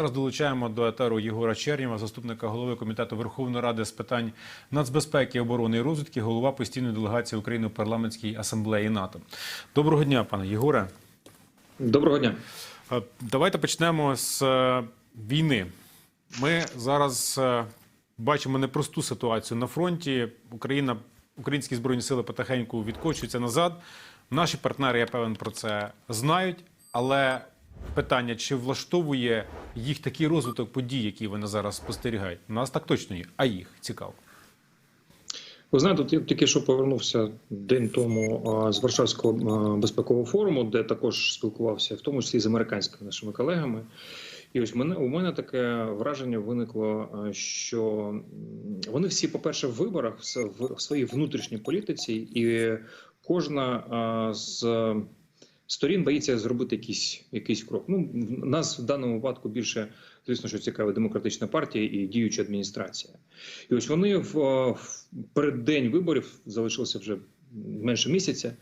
Зараз долучаємо до етеру Єгора Чернєва, заступника голови комітету Верховної Ради з питань нацбезпеки, оборони і розвідки, голова постійної делегації України у парламентській асамблеї НАТО. Доброго дня, пане Єгоре. Доброго дня. Е, Давайте почнемо з е, війни. Ми зараз е, бачимо непросту ситуацію на фронті. Україна, українські збройні сили потихеньку відкочуються назад. Наші партнери, я певен, про це знають, але питання, чи влаштовує їх такий розвиток подій, які вони зараз спостерігають? У нас так точно є, а їх цікаво. Ви знаєте, я тільки що повернувся день тому з Варшавського безпекового форуму, де також спілкувався, в тому числі з американськими нашими колегами. І ось мене у мене таке враження виникло, що вони всі, в виборах в, в, в своїй внутрішній політиці, і кожна з сторін боїться зробити якийсь, якийсь крок. Ну, в- нас в даному випадку більше, звісно, що цікавить демократична партія і діюча адміністрація. І ось вони в, в переддень виборів залишилося вже менше місяця.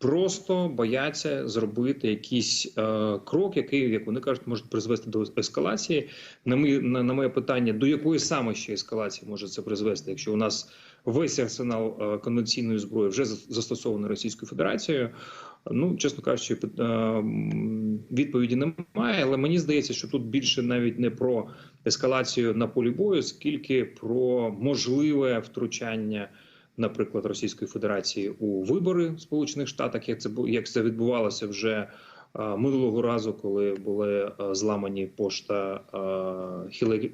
Просто бояться зробити якийсь е, крок, який, як вони кажуть, може призвести до ескалації. На моє, на, на моє питання, до якої саме ще ескалації може це призвести, якщо у нас весь арсенал е, конвенційної зброї вже за- застосований Російською Федерацією. Ну, чесно кажучи, е, відповіді немає, але мені здається, що тут більше навіть не про ескалацію на полі бою, скільки про можливе втручання, наприклад, Російської Федерації у вибори в Сполучених Штатах, як це як це відбувалося вже. е, Минулого разу, коли були е, зламані пошта е,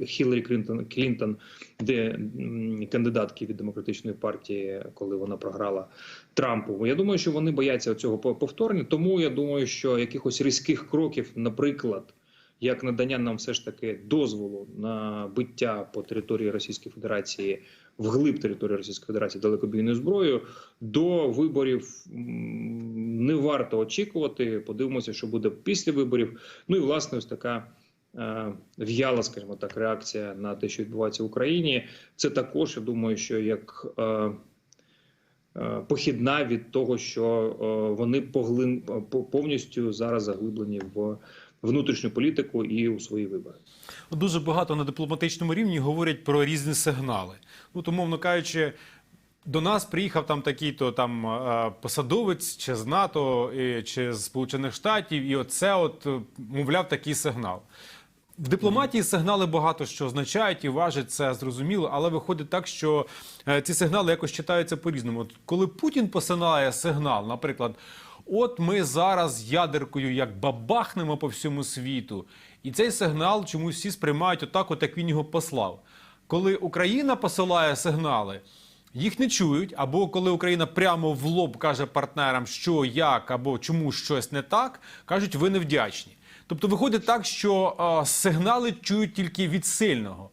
Хіларі Клінтон, Клінтон, де кандидатки від демократичної партії, коли вона програла Трампу. Я думаю, що вони бояться цього повторення. Тому я думаю, що якихось різких кроків, наприклад, як надання нам все ж таки дозволу на биття по території Російської Федерації вглиб території Російської Федерації далекобійною зброєю, до виборів не варто очікувати. Подивимося, що буде після виборів. Ну і власне ось така. е, В'яла, скажімо так, реакція на те, що відбувається в Україні. Це також я думаю, що як е, е, похідна від того, що е, вони поглин повністю зараз заглиблені в внутрішню політику і у свої вибори. Дуже багато на дипломатичному рівні говорять про різні сигнали. Ну, то, мовно кажучи, до нас приїхав там такий-то там посадовець чи з НАТО, чи з Сполучених Штатів, і оце, от, е, мовляв, такий сигнал. В дипломатії сигнали багато що означають і важать це зрозуміло, але виходить так, що е, ці сигнали якось читаються по-різному. От Коли Путін посилає сигнал, наприклад, от ми зараз ядеркою як бабахнемо по всьому світу, і цей сигнал чомусь всі сприймають отак, от як він його послав. Коли Україна посилає сигнали, їх не чують, або коли Україна прямо в лоб каже партнерам, що як, або чому щось не так, кажуть, ви невдячні. Тобто виходить так, що е, сигнали чують тільки від сильного.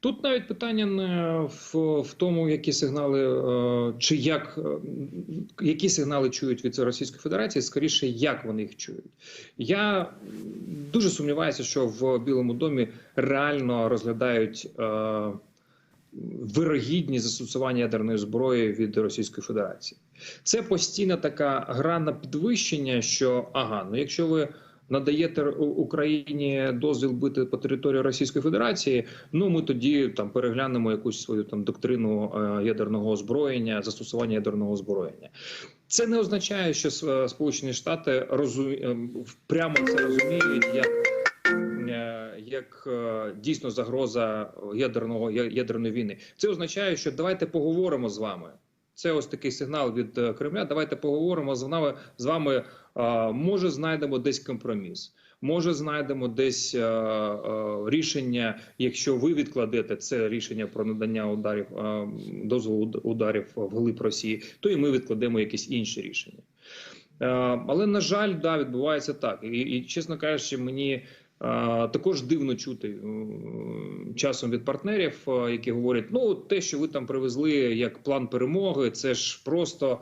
Тут навіть питання не в, в тому, які сигнали е, чи як е, які сигнали чують від Російської Федерації, скоріше, як вони їх чують. Я дуже сумніваюся, що в Білому домі реально розглядають. Е, Вирогідні застосування ядерної зброї від Російської Федерації це постійна така гра на підвищення. Що ага, ну якщо ви надаєте Україні дозвіл бити по території Російської Федерації, ну ми тоді там переглянемо якусь свою там доктрину е, ядерного озброєння, застосування ядерного озброєння. Це не означає, що Сполучені Штати розу... е, прямо це розуміють як. е, Як е, дійсно загроза ядерного ядерної війни, це означає, що давайте поговоримо з вами. Це ось такий сигнал від е, Кремля. Давайте поговоримо з нами з вами. е, Може, знайдемо десь компроміс. Може, знайдемо десь е, рішення, якщо ви відкладете це рішення про надання ударів дозволу ударів в глиб Росії, то і ми відкладемо якісь інші рішення. Але на жаль, да, відбувається так. І, і чесно кажучи, мені також дивно чути часом від партнерів, які говорять: ну те, що ви там привезли як план перемоги, це ж просто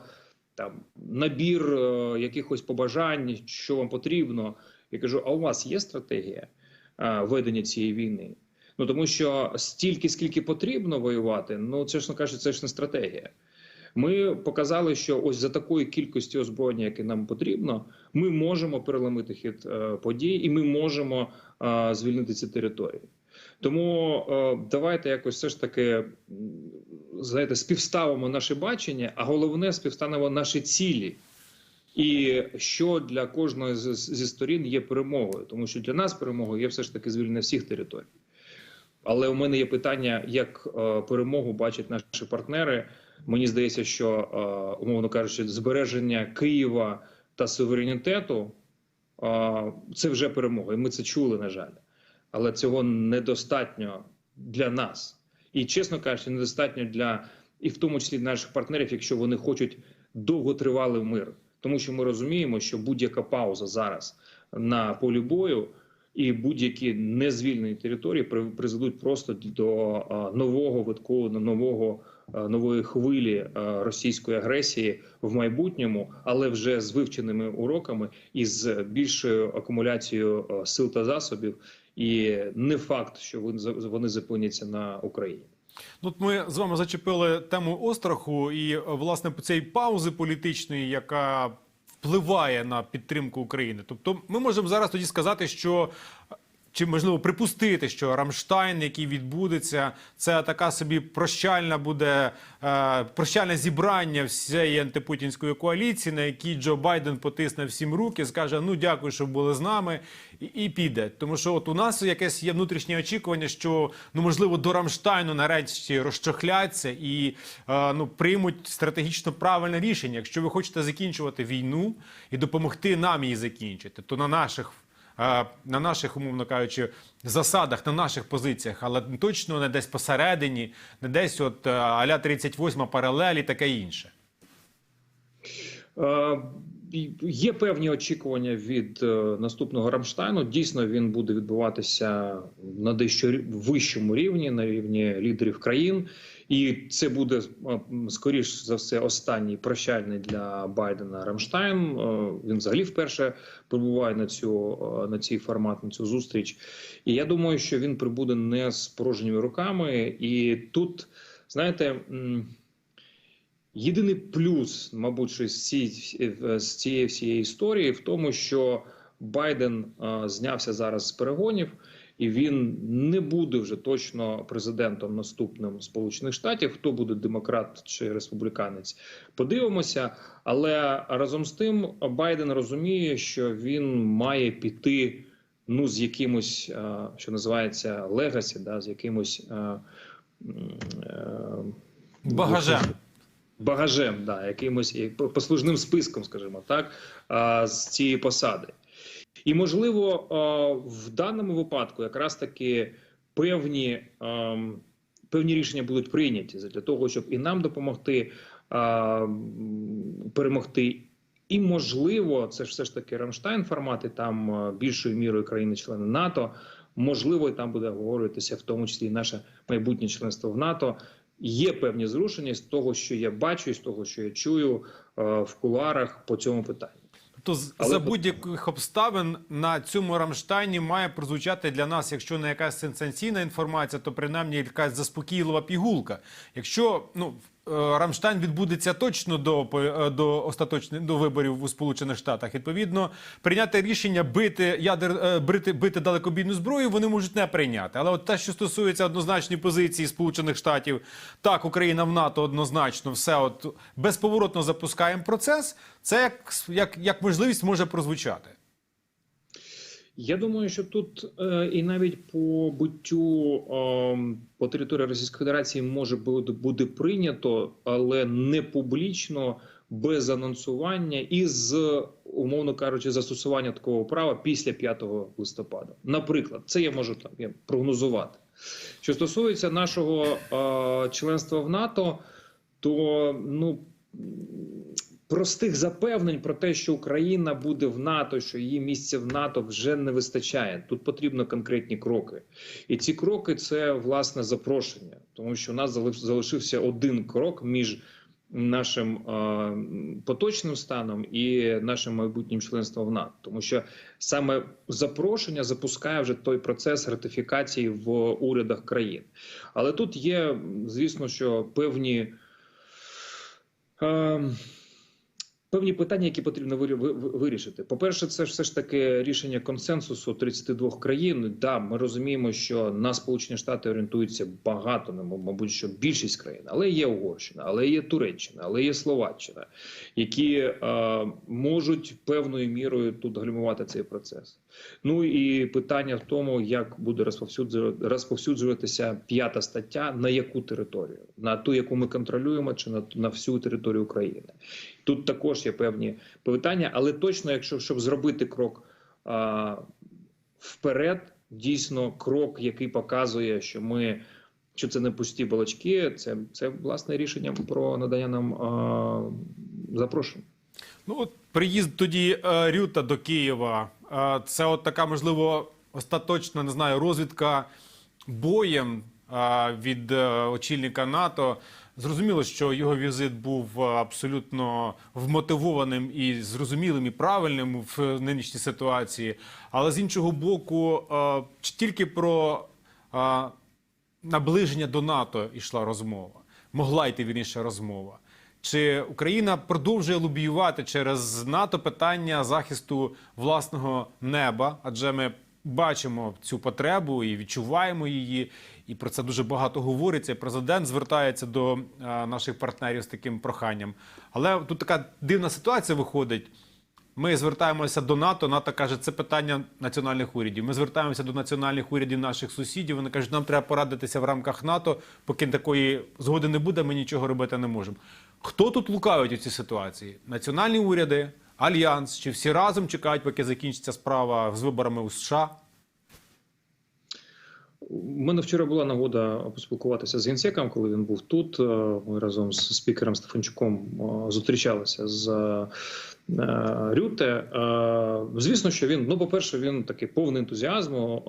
там набір е, якихось побажань, що вам потрібно. Я кажу: а у вас є стратегія ведення цієї війни? Ну тому що стільки, скільки потрібно воювати, ну чесно кажучи, це ж не стратегія. Ми показали, що ось за такої кількості озброєння, яке нам потрібно, ми можемо переломити хід е, подій, і ми можемо е, звільнити ці території. Тому е, давайте якось все ж таки знаєте, співставимо наше бачення, а головне співставимо наші цілі. І що для кожної зі сторін є перемогою, тому що для нас перемогою є все ж таки звільнення всіх територій. Але у мене є питання, як перемогу бачать наші партнери. Мені здається, що е, умовно кажучи, збереження Києва та суверенітету е, це вже перемога, і ми це чули, на жаль. Але цього недостатньо для нас. І чесно кажучи, недостатньо для і в тому числі наших партнерів, якщо вони хочуть довготривалий мир. Тому що ми розуміємо, що будь-яка пауза зараз на полі бою і будь-які незвільнені території при- призведуть просто до а, нового витку, нового нової хвилі російської агресії в майбутньому, але вже з вивченими уроками і з більшою акумуляцією сил та засобів. І не факт, що вони зупиняться на Україні. Тут ми з вами зачепили тему остраху і е, власне цієї паузи політичної, яка впливає на підтримку України. Тобто, ми можемо зараз тоді сказати, що е, чи можливо припустити, що Рамштайн, який відбудеться, це така собі прощальна буде е, прощальне зібрання всієї антипутінської коаліції, на якій Джо Байден потисне всім руки, скаже: Ну дякую, що були з нами, і, і піде. Тому що от у нас якесь є внутрішнє очікування, що ну можливо до Рамштайну нарешті розчохляться і е, ну приймуть стратегічно правильне рішення. Якщо ви хочете закінчувати війну і допомогти нам її закінчити, то на наших на наших, умовно кажучи, засадах, на наших позиціях, але точно не десь посередині, не десь от е, аля 38 паралель і таке інше. Е, Є певні очікування від е, наступного Рамштайну. Дійсно, він буде відбуватися на дещо вищому рівні, на рівні лідерів країн, і це буде е, скоріш за все останній прощальний для Байдена Рамштайн. Е, Він взагалі вперше прибуває на цю е, на цей формат, на цю зустріч. І я думаю, що він прибуде не з порожніми руками. І тут, знаєте. Єдиний плюс, мабуть, з цієї, всієї історії в тому, що Байден знявся зараз з перегонів, і він не буде вже точно президентом наступним Сполучених Штатів. Хто буде демократ чи республіканець? Подивимося. Але разом з тим Байден розуміє, що він має піти ну з якимось, е, що називається легасі, да, з якимось. е, е, Багажем. багажем, да, якимось як по- послужним списком, скажімо так, з цієї посади. І можливо, в даному випадку якраз таки певні, певні рішення будуть прийняті для того, щоб і нам допомогти перемогти. І можливо, це ж все ж таки Рамштайн формат, і там більшою мірою країни-члени НАТО. Можливо, і там буде обговорюватися в тому числі і наше майбутнє членство в НАТО. Є певні зрушення з того, що я бачу, з того, що я чую е, в кулуарах по цьому питанню. То з- Але- за будь-яких обставин на цьому Рамштайні має прозвучати для нас, якщо не якась сенсаційна інформація, то принаймні якась заспокійлива пігулка. Якщо ну Рамштайн відбудеться точно до е, до остаточних до виборів у Сполучених Штатах, відповідно прийняти рішення бити ядер е, бити, бити далекобійну зброю, вони можуть не прийняти. Але от те, що стосується однозначної позиції Сполучених Штатів, так Україна в НАТО однозначно все от безповоротно запускаємо процес. Це як, як, як можливість може прозвучати. Я думаю, що тут е, і навіть по буттю е, по території Російської Федерації може бути буде прийнято, але не публічно, без анонсування і з умовно кажучи, застосування такого права після 5 листопада. Наприклад, це я можу там я прогнозувати. Що стосується нашого е, членства в НАТО, то ну простих запевнень про те, що Україна буде в НАТО, що її місце в НАТО вже не вистачає. Тут потрібно конкретні кроки, і ці кроки це власне запрошення, тому що у нас залиш- залишився один крок між нашим е, поточним станом і нашим майбутнім членством в НАТО, тому що саме запрошення запускає вже той процес ратифікації в урядах країн. Але тут є, звісно, що певні Ем, Певні питання, які потрібно вирі- ви- ви- вирішити. По-перше, це ж все ж таки рішення консенсусу 32 країн. Да, ми розуміємо, що на Сполучені Штати орієнтуються багато, ну, мабуть, що більшість країн, але є Угорщина, але є Туреччина, але є Словаччина, які е, можуть певною мірою тут гальмувати цей процес. Ну і питання в тому, як буде розповсюджу- розповсюджуватися п'ята стаття на яку територію, на ту, яку ми контролюємо, чи на, на всю територію України. Тут також є певні питання, але точно, якщо щоб зробити крок а, вперед, дійсно крок, який показує, що ми. Що це не пусті балачки, це, це власне рішення про надання нам а, запрошень. Ну от приїзд тоді е, Рюта до Києва. е, це от така, можливо, остаточна, не знаю, розвідка боєм е, від е, очільника НАТО. Зрозуміло, що його візит був е, абсолютно вмотивованим і зрозумілим і правильним в нинішній ситуації. Але з іншого боку, е, чи тільки про е, наближення до НАТО йшла розмова, могла йти вірніше розмова. Чи Україна продовжує лобіювати через НАТО питання захисту власного неба? Адже ми бачимо цю потребу і відчуваємо її, і про це дуже багато говориться. Президент звертається до е, наших партнерів з таким проханням. Але тут така дивна ситуація виходить. Ми звертаємося до НАТО. НАТО каже, це питання національних урядів. Ми звертаємося до національних урядів наших сусідів. Вони кажуть, нам треба порадитися в рамках НАТО. Поки такої згоди не буде, ми нічого робити не можемо. Хто тут лукавить у цій ситуації? Національні уряди, альянс чи всі разом чекають, поки закінчиться справа з виборами у США? У мене вчора була нагода поспілкуватися з генсеком, коли він був тут. Е, Ми разом з спікером Стефанчуком е, зустрічалися з е, Рюте. Звісно, що він, ну, по-перше, він такий повний ентузіазму,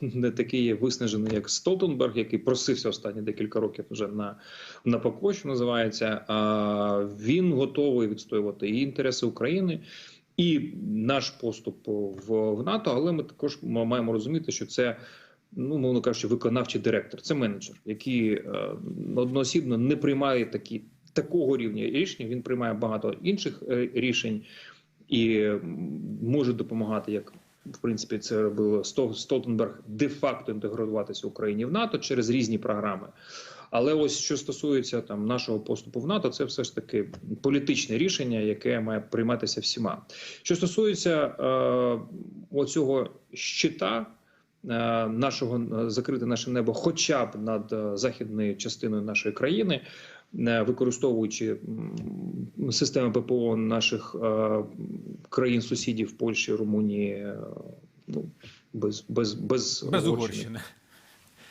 не такий виснажений, як Столтенберг, який просився останні декілька років вже на, на покой, що називається. Він готовий відстоювати і інтереси України. І наш поступ в, в НАТО, але ми також маємо розуміти, що це ну мовно кажучи, виконавчий директор, це менеджер, який е, одноосібно не приймає такі такого рівня рішення. Він приймає багато інших е, рішень і може допомагати як. В принципі, це робило Сто- Столтенберг де-факто інтегруватися Україні в НАТО через різні програми. Але ось що стосується там нашого поступу в НАТО, це все ж таки політичне рішення, яке має прийматися всіма. Що стосується е, оцього щита, нашого е, закрити наше небо, хоча б над е, західною частиною нашої країни, е, використовуючи системи ППО наших е, країн-сусідів Польщі, Румунії, е, ну без без без, Без Угорщини.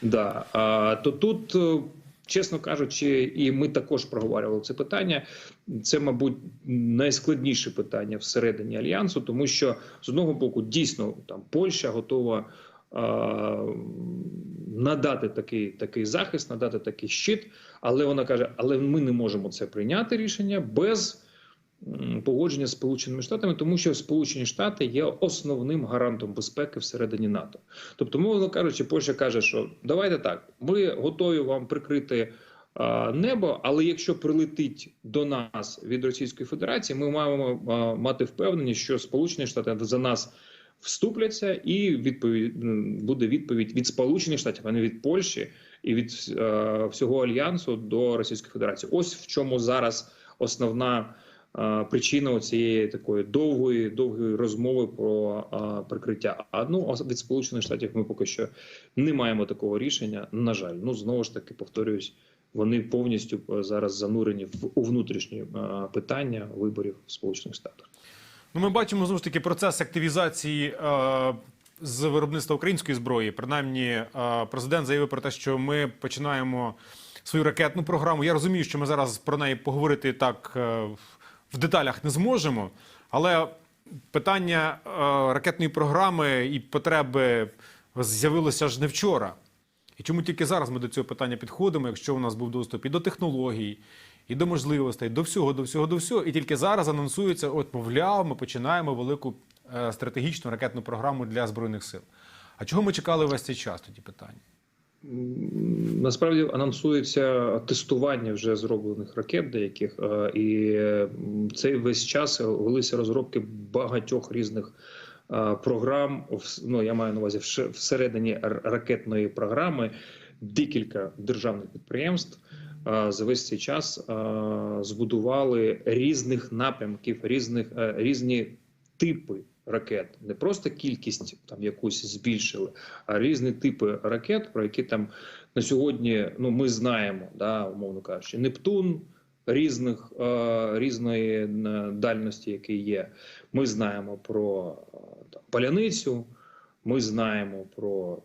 Да. А, то тут, е, чесно кажучи, і ми також проговорювали це питання. Це, мабуть, найскладніше питання всередині альянсу, тому що з одного боку дійсно там Польща готова. Надати такий такий захист, надати такий щит, але вона каже: але ми не можемо це прийняти рішення без погодження з Сполученими Штатами, тому що Сполучені Штати є основним гарантом безпеки всередині НАТО. Тобто, мовно кажучи, Польща каже, що давайте так, ми готові вам прикрити небо, але якщо прилетить до нас від Російської Федерації, ми маємо мати впевненість, що Сполучені Штати за нас вступляться, і відповідь буде відповідь від Сполучених Штатів, а не від Польщі і від е, всього альянсу до Російської Федерації. Ось в чому зараз основна. е, Причина цієї такої довгої довгої розмови про е, прикриття. А ну від сполучених штатів ми поки що не маємо такого рішення. На жаль, ну знову ж таки повторюсь, вони повністю е, зараз занурені в у внутрішні е, питання виборів в Сполучених Штатах. Ну, ми бачимо знову ж таки процес активізації е, з виробництва української зброї. Принаймні, е, президент заявив про те, що ми починаємо свою ракетну програму. Я розумію, що ми зараз про неї поговорити так е, в деталях не зможемо, але питання е, ракетної програми і потреби з'явилося ж не вчора. І чому тільки зараз ми до цього питання підходимо, якщо у нас був доступ і до технологій, і до можливостей, до всього, до всього, до всього. І тільки зараз анонсується, от, мовляв, ми починаємо велику е, стратегічну ракетну програму для Збройних сил. А чого ми чекали весь цей час тоді питання? насправді анонсується тестування вже зроблених ракет деяких, е, і цей весь час велися розробки багатьох різних. е, Програм ну я маю на увазі всередині ракетної програми декілька державних підприємств за весь цей час е, збудували різних напрямків, різних е, різні типи ракет, не просто кількість там якусь збільшили, а різні типи ракет, про які там на сьогодні ну ми знаємо, да, умовно кажучи, Нептун. Різних е, різної е, дальності, які є, ми знаємо про е, там, паляницю, ми знаємо про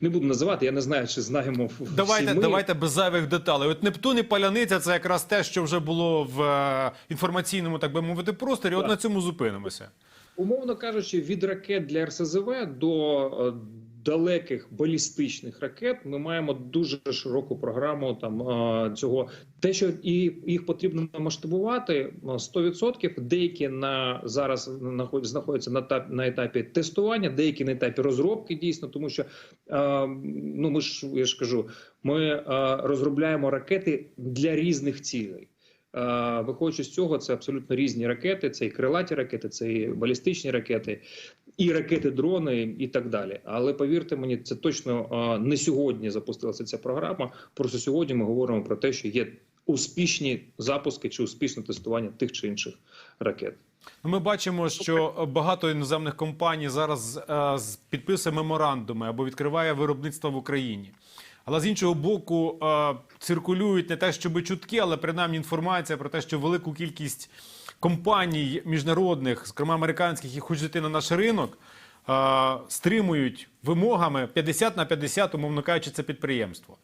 не буду називати. Я не знаю, чи знаємо Давайте, всі ми. давайте без зайвих деталей. От Нептун і Паляниця це якраз те, що вже було в е, інформаційному, так би мовити, просторі. От на цьому зупинимося. умовно кажучи, від ракет для РСЗВ до е, далеких балістичних ракет ми маємо дуже широку програму там цього. Те, що і їх потрібно масштабувати е, 100%, Деякі на зараз наход- знаходяться на етапі, на етапі тестування, деякі на етапі розробки дійсно, тому що ну ми ж я ж кажу, ми розробляємо ракети для різних цілей. Е, Виходячи з цього, це абсолютно різні ракети. Це і крилаті ракети, це і балістичні ракети, і ракети-дрони, і так далі. Але повірте мені, це точно е, не сьогодні запустилася ця програма. Просто сьогодні ми говоримо про те, що є успішні запуски чи успішне тестування тих чи інших ракет. Ну, Ми бачимо, що багато іноземних компаній зараз е, підписує меморандуми або відкриває виробництво в Україні. Але з іншого боку, е, циркулюють не те, щоб чутки, але принаймні інформація про те, що велику кількість компаній міжнародних, зокрема американських, які хочуть йти на наш ринок, е, стримують вимогами 50 на 50, умовно кажучи, це підприємство.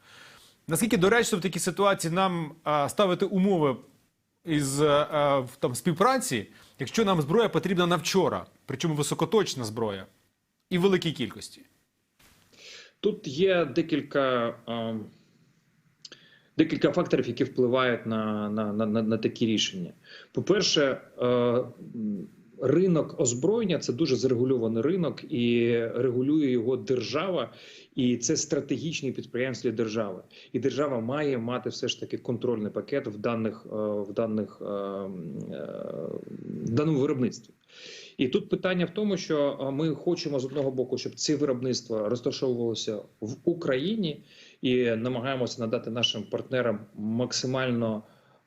Наскільки доречно в такій ситуації нам е, ставити умови із там, співпраці, якщо нам зброя потрібна на вчора, причому високоточна зброя і в великій кількості? Тут є декілька, декілька факторів, які впливають на, на, на, на, такі рішення. По-перше, ринок озброєння це дуже зарегульований ринок, і регулює його держава, і це стратегічні підприємства держави. І держава має мати все ж таки контрольний пакет в даних в даних в даному виробництві. І тут питання в тому, що ми хочемо з одного боку, щоб ці виробництва розташовувалися в Україні, і намагаємося надати нашим партнерам максимально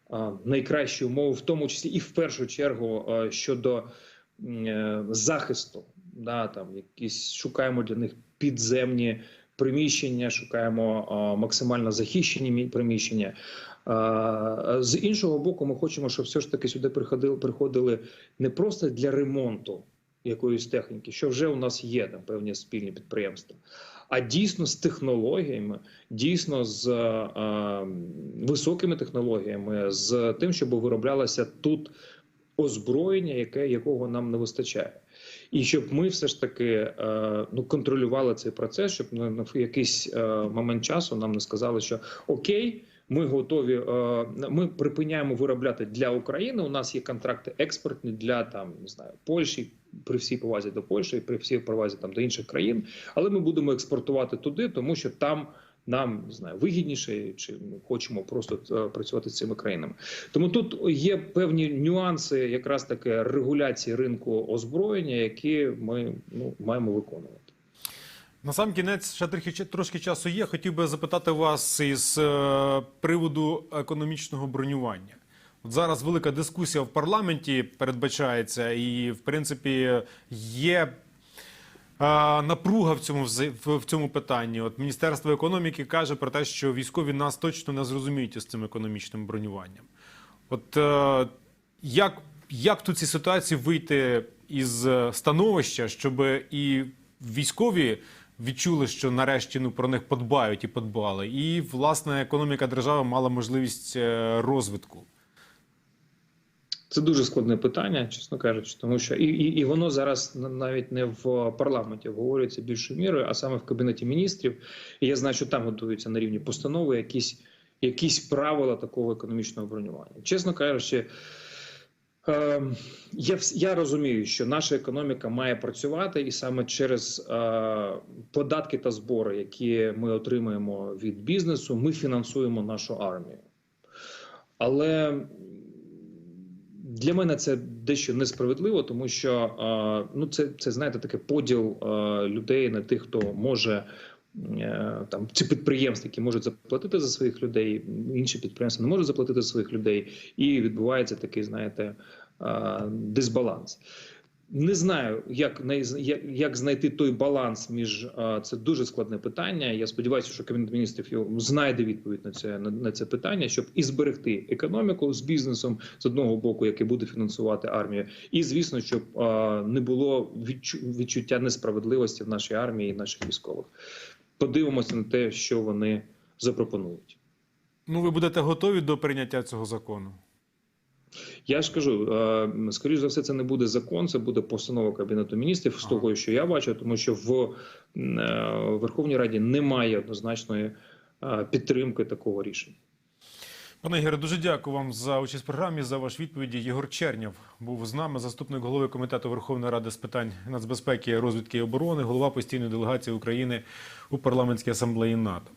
а, найкращі умови, в тому числі і в першу чергу щодо е, захисту. Да, там якісь шукаємо для них підземні приміщення, шукаємо максимально захищені приміщення. З іншого боку, ми хочемо, щоб все ж таки сюди приходили, приходили не просто для ремонту якоїсь техніки, що вже у нас є там певні спільні підприємства, а дійсно з технологіями, дійсно з а, високими технологіями, з тим, щоб вироблялося тут озброєння, яке якого нам не вистачає. І щоб ми все ж таки е, ну контролювали цей процес, щоб на, якийсь е, момент часу нам не сказали, що окей, ми готові. Е, ми припиняємо виробляти для України. У нас є контракти експортні для там не знаю Польщі, при всій повазі до Польщі, при всій повазі там до інших країн. Але ми будемо експортувати туди, тому що там. Нам не знаю вигідніше, чи ми хочемо просто е, працювати з цими країнами. Тому тут є певні нюанси, якраз таки регуляції ринку озброєння, які ми ну маємо виконувати. На сам кінець ще трохи, трошки часу є. Хотів би запитати вас із е, приводу економічного бронювання. От зараз велика дискусія в парламенті передбачається, і в принципі є напруга в цьому в, цьому питанні. От Міністерство економіки каже про те, що військові нас точно не зрозуміють із цим економічним бронюванням. От е, як, як тут ці ситуації вийти із е, становища, щоб і військові відчули, що нарешті ну про них подбають і подбали, і власне економіка держави мала можливість е, розвитку. Це дуже складне питання, чесно кажучи, тому що і, і, і воно зараз навіть не в парламенті обговорюється більшою мірою, а саме в кабінеті міністрів. І я знаю, що там готуються на рівні постанови якісь, якісь правила такого економічного бронювання. Чесно кажучи, Е, Я, я розумію, що наша економіка має працювати, і саме через е, податки та збори, які ми отримуємо від бізнесу, ми фінансуємо нашу армію. Але для мене це дещо несправедливо, тому що е, ну це, це знаєте таке поділ е, людей на тих, хто може. е, Там ці підприємства, які можуть заплатити за своїх людей, інші підприємства не можуть заплатити за своїх людей, і відбувається такий, знаєте, дисбаланс. Не знаю, як як, як знайти той баланс між це дуже складне питання. Я сподіваюся, що кабінет міністрів знайде відповідь на це на, на це питання, щоб і зберегти економіку з бізнесом з одного боку, який буде фінансувати армію, і звісно, щоб е, не було відчу- відчуття несправедливості в нашій армії і наших військових. Подивимося на те, що вони запропонують. Ну, ви будете готові до прийняття цього закону? Я ж кажу, е, скоріш за все, це не буде закон, це буде постанова кабінету міністрів з того, що я бачу, тому що в е, Верховній Раді немає однозначної е, підтримки такого рішення. Пане Ігоре, дуже дякую вам за участь в програмі, за ваші відповіді. Єгор Чернєв був з нами, заступник голови комітету Верховної Ради з питань нацбезпеки, розвідки і оборони, голова постійної делегації України у парламентській асамблеї НАТО.